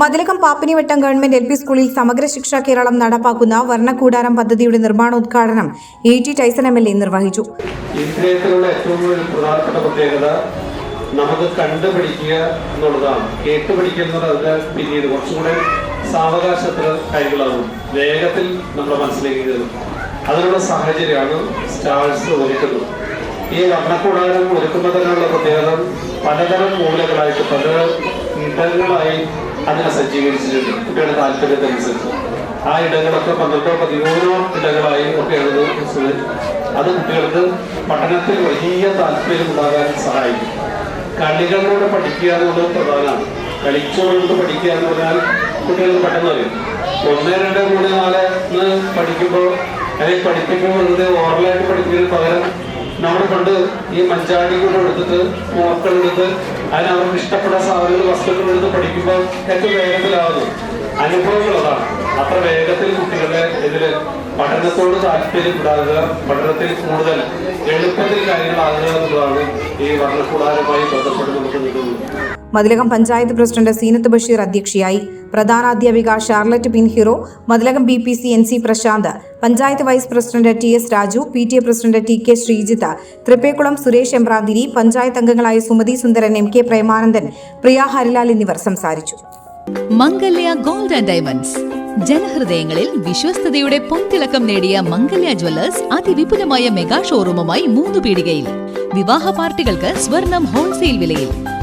Mathilakam Pappinivattam government L P സ്കൂളിൽ സമഗ്ര ശിക്ഷ കേരളം നടപ്പാക്കുന്ന വർണക്കൂടാരം പദ്ധതിയുടെ നിർമ്മാണോദ്ഘാടനം A T Tyson M L A നിർവഹിച്ചു. ഇദ്ദേഹത്തിനുള്ള ഏറ്റവും പ്രധാനപ്പെട്ട പ്രത്യേകത നമുക്ക് കണ്ടുപിടിക്കുക എന്നുള്ളതാണ്. കേട്ട് പഠിക്കുന്നത് അതിന്റെ പിന്നീട് കുറച്ചുകൂടെ സാവകാശത്തിൽ കാര്യങ്ങളാകും. വേഗത്തിൽ നമ്മുടെ മനസ്സിലേക്ക് കയറും. അതിനുള്ള സാഹചര്യമാണ് സ്റ്റാൾസ് ഒരുക്കുന്നത്. ഈ വർണക്കൂടാരം ഒരുക്കുന്നതിനുള്ള പ്രത്യേകത പലതരം മൂലകളായിട്ട് പല ഇടങ്ങളായി അതിനെ സജ്ജീകരിച്ചിട്ടുണ്ട്. കുട്ടികളുടെ താല്പര്യത്തിനനുസരിച്ച് ആ ഇടങ്ങളൊക്കെ പന്ത്രണ്ടോ പതിമൂന്നോ ഇടങ്ങളായി ഒക്കെ ഇത് അത് കുട്ടികൾക്ക് പഠനത്തിൽ വലിയ താല്പര്യം ഉണ്ടാകാൻ സഹായിക്കും. കളികളിലൂടെ പഠിക്കുക എന്നുള്ളത് പ്രധാനമാണ്. കളിച്ചോടുകൊണ്ട് പഠിക്കുക എന്ന് പറഞ്ഞാൽ കുട്ടികൾക്ക് പെട്ടെന്ന് അറിയും. ഒന്ന് രണ്ട് മൂന്ന് നാല് പഠിക്കുമ്പോൾ അല്ലെങ്കിൽ പഠിപ്പിക്കുമ്പോൾ വെറുതെ ഓറലായിട്ട് പഠിക്കുന്നതിന് പകരം നമ്മൾ പണ്ട് ഈ മഞ്ചാടി കൂടെ എടുത്തിട്ട് മോക്കളെടുത്ത് അതിന് അവർക്ക് ഇഷ്ടപ്പെട്ട സാധനങ്ങൾ വസ്തുക്കൾ എടുത്ത് പഠിക്കുമ്പോൾ ഏറ്റവും വേഗത്തിലാവുന്നു അനുഭവങ്ങൾ അതാണ് അത്ര വേഗത്തിൽ കുട്ടികളുടെ ഇതിൽ പഠനത്തോട് താല്പര്യം ഉണ്ടാകുക പഠനത്തിൽ കൂടുതൽ എളുപ്പത്തിൽ കാര്യങ്ങളാകുക എന്നുള്ളതാണ് ഈ വർണക്കൂടാരമായി ബന്ധപ്പെട്ട് നമുക്ക് നിൽക്കുന്നത്. മതിലകം പഞ്ചായത്ത് പ്രസിഡന്റ് സീനത്ത് ബഷീർ അധ്യക്ഷയായി. പ്രധാനാധ്യാപിക Charlotte Pinheiro Mathilakam B P C N C Prashanth panchayat vice president T S Raju P T A president T K Sreejith Thrippekulam Suresh Embranthiri panchayat അംഗങ്ങളായ സുമതി സുന്ദരൻ എം കെ പ്രേമാനന്ദൻ പ്രിയ ഹരിലാൽ എന്നിവർ സംസാരിച്ചു. Mangalya gold and diamonds. ജനഹൃദയങ്ങളിൽ വിശ്വസ്തയുടെ പൊൻതിളക്കം നേടിയ Mangalya Jewellers അതിവിപുലമായ mega ഷോറൂമുമായി മൂന്ന് പീടികയിൽ വിവാഹ പാർട്ടികൾക്ക് സ്വർണം ഹോൾസെയിൽ വിലയിൽ.